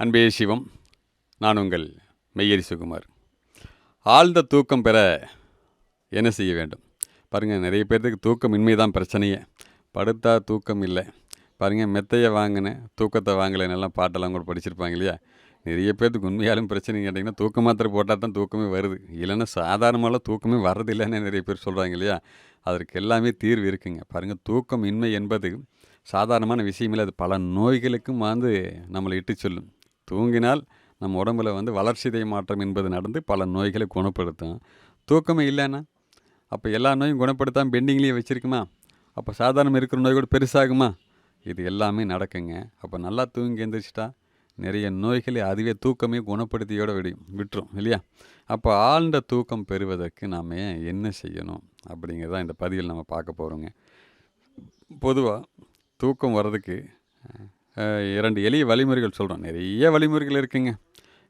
அன்பே சிவம் நான் உங்கள் மெய்யரி சுகுமார் ஆழ்ந்த தூக்கம் பெற என்ன செய்ய வேண்டும்? பாருங்கள் நிறைய பேர்த்துக்கு தூக்கம் இன்மை தான் பிரச்சனையே. படுத்தா தூக்கம் இல்லை. பாருங்கள் மெத்தையை வாங்கினேன் தூக்கத்தை வாங்கலைன்னு எல்லாம் பாட்டெல்லாம் கூட படிச்சிருப்பாங்க இல்லையா? நிறைய பேர்த்துக்கு உண்மையாலும் பிரச்சனை கேட்டிங்கன்னா தூக்க மாத்திரை போட்டால் தான் தூக்கமே வருது. இல்லைன்னா சாதாரணமாலாம் தூக்கமே வர்றதில்லைன்னு நிறைய பேர் சொல்கிறாங்க இல்லையா? அதற்கு எல்லாமே தீர்வு இருக்குங்க. பாருங்கள் தூக்கம் இன்மை என்பது சாதாரணமான விஷயமில்லை அது பல நோய்களுக்கும் வந்து நம்மளை இட்டு சொல்லும். தூங்கினால் நம்ம உடம்புல வந்து வளர்ச்சிதை மாற்றம் என்பது நடந்து பல நோய்களை குணப்படுத்தும். தூக்கமே இல்லைன்னா அப்போ எல்லா நோயும் குணப்படுத்தாமல் பெண்டிங்லேயே வச்சுருக்குமா? அப்போ சாதாரணம் இருக்கிற நோய் கூட பெருசாகுமா? இது எல்லாமே நடக்குங்க. அப்போ நல்லா தூங்கி எந்திரிச்சிட்டா நிறைய நோய்களை அதுவே தூக்கமே குணப்படுத்தியோட விடும் விட்டுரும் இல்லையா? அப்போ ஆழ்ந்த தூக்கம் பெறுவதற்கு நாம் என்ன செய்யணும் அப்படிங்கிறத இந்த பதிவில் நம்ம பார்க்க போகிறோங்க பொதுவாக தூக்கம் வர்றதுக்கு இரண்டு எளிய வழிமுறைகள் சொல்கிறோம் நிறைய வழிமுறைகள் இருக்குங்க.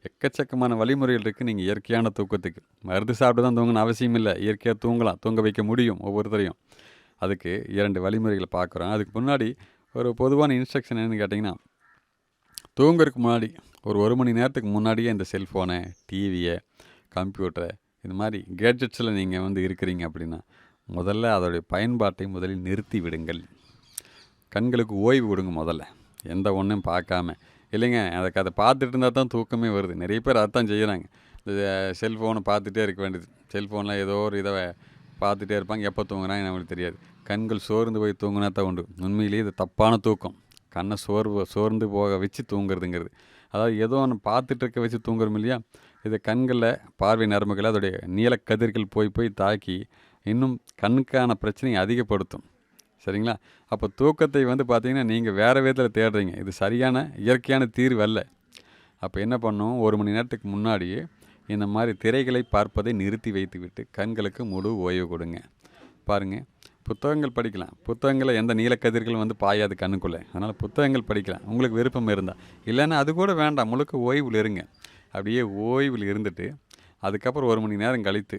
எக்கச்சக்கமான வழிமுறைகள் இருக்குது நீங்கள் இயற்கையான தூக்கத்துக்கு. மருந்து சாப்பிட்டு தான் தூங்கணும் அவசியம் இல்லை. இயற்கையாக தூங்கலாம். தூங்க வைக்க முடியும் ஒவ்வொருத்தரையும். அதுக்கு இரண்டு வழிமுறைகளை பார்க்குறோம். அதுக்கு முன்னாடி ஒரு பொதுவான இன்ஸ்ட்ரக்ஷன் என்னன்னு கேட்டிங்கன்னா தூங்குறதுக்கு முன்னாடி ஒரு ஒரு மணி நேரத்துக்கு முன்னாடியே இந்த செல்ஃபோனை டிவியை கம்ப்யூட்டரை இந்த மாதிரி கேட்ஜெட்ஸில் நீங்கள் வந்து இருக்கிறீங்க அப்படின்னா முதல்ல அதோடைய பயன்பாட்டை முதலில் நிறுத்தி விடுங்கள். கண்களுக்கு ஓய்வு கொடுங்க முதல்ல. எந்த ஒன்றும் பார்க்காம. இல்லைங்க அதுக்கு அதை பார்த்துட்டு இருந்தால் தான் தூக்கமே வருது. நிறைய பேர் அதான் செய்கிறாங்க இந்த செல்ஃபோனை பார்த்துட்டே இருக்க வேண்டியது. செல்ஃபோனில் ஏதோ ஒரு இதை பார்த்துட்டே இருப்பாங்க. எப்போ தூங்குறாங்க நம்மளுக்கு தெரியாது. கண்கள் சோர்ந்து போய் தூங்கினா தான் உண்டு. உண்மையிலேயே இது தப்பான தூக்கம். கண்ணை சோர்வு சோர்ந்து போக வச்சு தூங்குறதுங்கிறது. அதாவது ஏதோ ஒன்று பார்த்துட்டு இருக்க வச்சு தூங்குறோம் இல்லையா? இது கண்களில் பார்வை நரம்புகளை அதோடைய நீலக்கதிர்கள் போய் போய் தாக்கி இன்னும் கண்ணுக்கான பிரச்சனையை அதிகப்படுத்தும். சரிங்களா? அப்போ தூக்கத்தை வந்து பார்த்தீங்கன்னா நீங்கள் வேறு விதத்தில் தேடுறீங்க. இது சரியான இயற்கையான தீர்வு அல்ல அப்போ என்ன பண்ணும்? ஒரு மணி நேரத்துக்கு முன்னாடியே இந்த மாதிரி திரைகளை பார்ப்பதை நிறுத்தி வைத்துவிட்டு கண்களுக்கு முழு ஓய்வு கொடுங்க. பாருங்கள் புத்தகங்கள் படிக்கலாம். புத்தகங்களில் எந்த நீலக்கதிர்களும் வந்து பாயாது கண்ணுக்குள்ளே? அதனால் புத்தகங்கள் படிக்கலாம். உங்களுக்கு விருப்பம் இருந்தால் இல்லைன்னா அது கூட வேண்டாம். முழுக்க ஓய்வில் இருங்க. அப்படியே ஓய்வில் இருந்துட்டு அதுக்கப்புறம் ஒரு மணி நேரம் கழித்து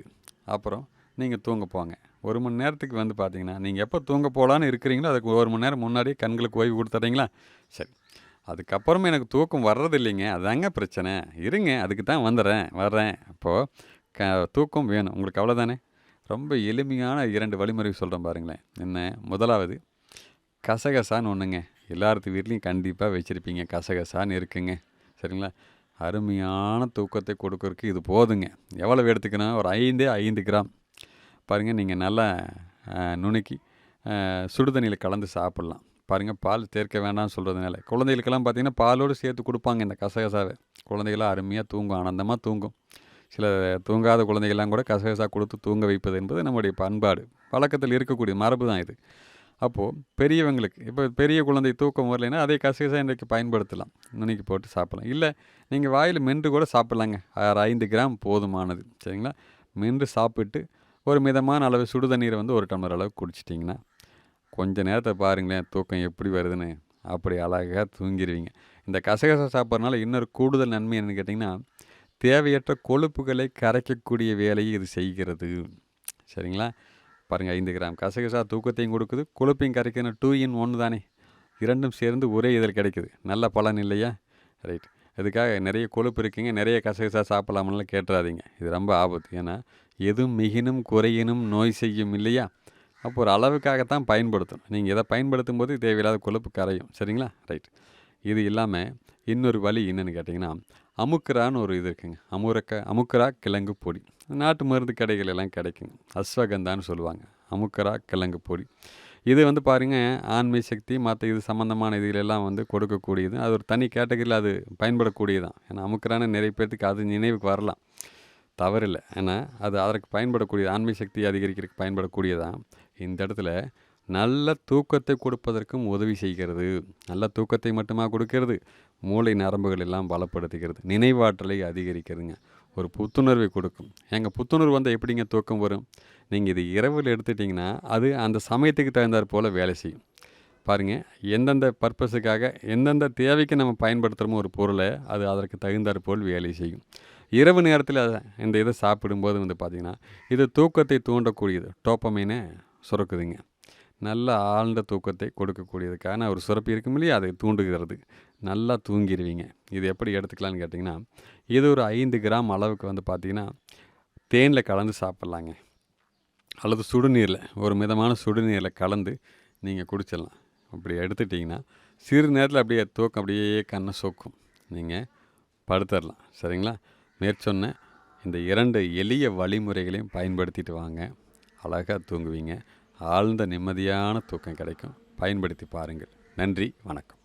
அப்புறம் நீங்கள் தூங்க போங்க. ஒரு மணி நேரத்துக்கு வந்து பார்த்தீங்கன்னா நீங்கள் எப்போ தூங்க போகலான்னு இருக்கிறீங்களோ அதுக்கு ஒரு மணி நேரம் முன்னாடியே கண்களுக்கு ஓய்வு கொடுத்துட்றீங்களா சரி. அதுக்கப்புறமா எனக்கு தூக்கம் வர்றது இல்லைங்க. அதாங்க பிரச்சனை. இருங்க அதுக்கு தான் வந்துடுறேன் வர்றேன். அப்போது க தூக்கம் வேணும். உங்களுக்கு அவ்வளோதானே ரொம்ப எளிமையான இரண்டு வழிமுறை சொல்கிறேன் பாருங்களேன். என்ன? முதலாவது கசகசான்னு ஒன்றுங்க எல்லாத்து வீட்லேயும் கண்டிப்பாக வச்சுருப்பீங்க. கசகசான்னு இருக்குங்க. சரிங்களா? அருமையான தூக்கத்தை கொடுக்கறதுக்கு இது போதுங்க. எவ்வளவு எடுத்துக்கணும்? ஒரு ஐந்தே ஐந்து கிராம். பாருங்கள் நீங்கள் நல்லா நுணுக்கி சுடுதண்ணியில் கலந்து சாப்பிட்லாம். பாருங்கள் பால் சேர்க்க வேண்டாம்னு சொல்கிறதுனால குழந்தைகளுக்கெல்லாம் பார்த்தீங்கன்னா பாலோடு சேர்த்து கொடுப்பாங்க இந்த கசகசாவை. குழந்தைகளாம் அருமையாக தூங்கும் ஆனந்தமாக தூங்கும். சில தூங்காத குழந்தைகள்லாம் கூட கசகசா கொடுத்து தூங்க வைப்பது என்பது நம்முடைய பண்பாடு. வழக்கத்தில் இருக்கக்கூடிய மரபு தான் இது. அப்போது பெரியவங்களுக்கு இப்போ பெரிய குழந்தை தூக்கம் வரலைன்னா அதே கசகசா இன்றைக்கு பயன்படுத்தலாம். நுணுக்கி போட்டு சாப்பிட்லாம். இல்லை நீங்கள் வாயில் மென்று கூட சாப்பிட்லாங்க. ஆறு ஐந்து கிராம் போதுமானது. சரிங்களா? மென்று சாப்பிட்டு ஒரு மிதமான அளவு சுடு தண்ணீரை வந்து ஒரு டம்ளர் அளவு குடிச்சிட்டிங்கன்னா கொஞ்ச நேரத்தை பாருங்களேன் தூக்கம் எப்படி வருதுன்னு. அப்படி அழகாக தூங்கிடுவீங்க இந்த கசகசா சாப்பிட்றதுனால இன்னொரு கூடுதல் நன்மை என்னன்னு கேட்டிங்கன்னா தேவையற்ற கொழுப்புகளை கரைக்கக்கூடிய வேலையை இது செய்கிறது. சரிங்களா? பாருங்கள் ஐந்து கிராம் கசகசா தூக்கத்தையும் கொடுக்குது கொழுப்பையும் கரைக்கணும் டூ இன் ஒன்று தானே. இரண்டும் சேர்ந்து ஒரே இதில் கிடைக்குது. நல்ல பலன் இல்லையா? ரைட் இதுக்காக நிறைய கொழுப்பு இருக்குங்க நிறைய கசகசா சாப்பிடலாம்லாம் கேட்டுறாதீங்க. இது ரொம்ப ஆபத்து. ஏன்னா எதுவும் மிகினும் குறையினும் நோய் செய்யும் இல்லையா? அப்போ ஒரு அளவுக்காகத்தான் பயன்படுத்தணும். நீங்கள் எதை பயன்படுத்தும் போது தேவையில்லாத கொழுப்பு கரையும். சரிங்களா? ரைட். இது இல்லாமல் இன்னொரு வழி என்னென்னு கேட்டிங்கன்னா அமுக்குரான்னு ஒரு இது இருக்குங்க. அமுரக்க அமுக்கரா கிழங்கு பொடி. நாட்டு மருந்து கடைகள் எல்லாம் கிடைக்குங்க. அஸ்வகந்தான்னு சொல்லுவாங்க. அமுக்கரா கிழங்கு பொடி. இது வந்து பாருங்க ஆண்மை சக்தி மற்ற இது சம்மந்தமான இதுகளெல்லாம் வந்து கொடுக்கக்கூடியது. அது ஒரு தனி கேட்டகரியில் அது பயன்படக்கூடியதான் ஏன்னா அமுக்கரான நிறைய பேர்த்துக்கு அது நினைவுக்கு வரலாம். தவறில்லை. ஏன்னா அது அதற்கு பயன்படக்கூடிய ஆண்மை சக்தியை அதிகரிக்கிறதுக்கு பயன்படக்கூடியதான் இந்த இடத்துல நல்ல தூக்கத்தை கொடுப்பதற்கும் உதவி செய்கிறது. நல்ல தூக்கத்தை மட்டுமா கொடுக்கிறது? மூளை நரம்புகள் எல்லாம் பலப்படுத்துகிறது. நினைவாற்றலை அதிகரிக்கிறதுங்க. ஒரு புத்துணர்வை கொடுக்கும். எங்கள் புத்துணர்வு வந்தால் எப்படிங்க தூக்கம் வரும்? நீங்கள் இது இரவில் எடுத்துட்டிங்கன்னா அது அந்த சமயத்துக்கு தகுந்தாற் போல் வேலை செய்யும். பாருங்கள் எந்தெந்த பர்பஸுக்காக எந்தெந்த தேவைக்கு நம்ம பயன்படுத்துகிறோமோ ஒரு பொருளை அது அதற்கு தகுந்தாற் போல் வேலை செய்யும். இரவு நேரத்தில் இந்த இதை சாப்பிடும்போது வந்து பார்த்திங்கன்னா இது தூக்கத்தை தூண்டக்கூடியது. டோப்பமீனை சுரக்குதுங்க. நல்ல ஆழ்ந்த தூக்கத்தை கொடுக்கக்கூடியதுக்கான ஒரு சுரப்பி இருக்கும் இல்லையா? அதை தூண்டுகிறது. நல்லா தூங்கிடுவீங்க இது எப்படி எடுத்துக்கலான்னு கேட்டிங்கன்னா இது ஒரு ஐந்து கிராம் அளவுக்கு வந்து பார்த்திங்கன்னா தேனில் கலந்து சாப்பிட்லாங்க. அல்லது சுடுநீரில் ஒரு மிதமான சுடுநீரில் கலந்து நீங்கள் குடிச்சிடலாம். அப்படி எடுத்துட்டிங்கன்னா சிறு நேரத்தில் அப்படியே தூக்கம் அப்படியே கண்ணை சொக்கும். நீங்கள் படுத்துடலாம். சரிங்களா? மேற்சொன்ன இந்த இரண்டு எளிய வழிமுறைகளையும் பயன்படுத்திட்டு வாங்க. அழகாக தூங்குவீங்க. ஆழ்ந்த நிம்மதியான தூக்கம் கிடைக்கும். பயன்படுத்தி பாருங்கள். நன்றி. வணக்கம்.